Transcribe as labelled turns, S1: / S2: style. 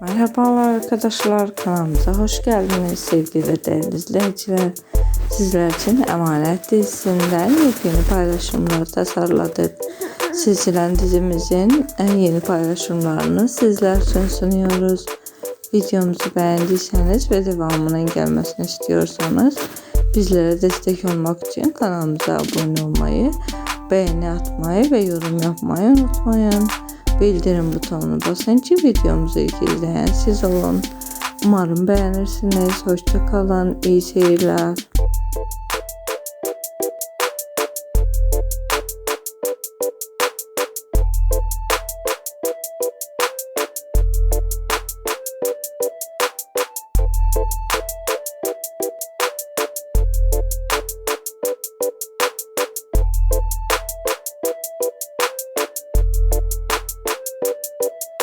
S1: Merhabalar arkadaşlar kanalımıza hoş geldiniz sevgili ve değerli izleyiciler. Sizler için Emanet dizisinden yepyeni paylaşımlar tasarladık. Seçilen dizimizin en yeni paylaşımlarını sizler için sunuyoruz. Videomuzu beğendiyseniz ve devamının gelmesini istiyorsanız bizlere destek olmak için kanalımıza abone olmayı, beğeni atmayı ve yorum yapmayı unutmayın. Bildirim butonuna basın ki videomuzu ilk izleyen siz olun. Umarım beğenirsiniz. Hoşça kalın. İyi seyirler. Thank you.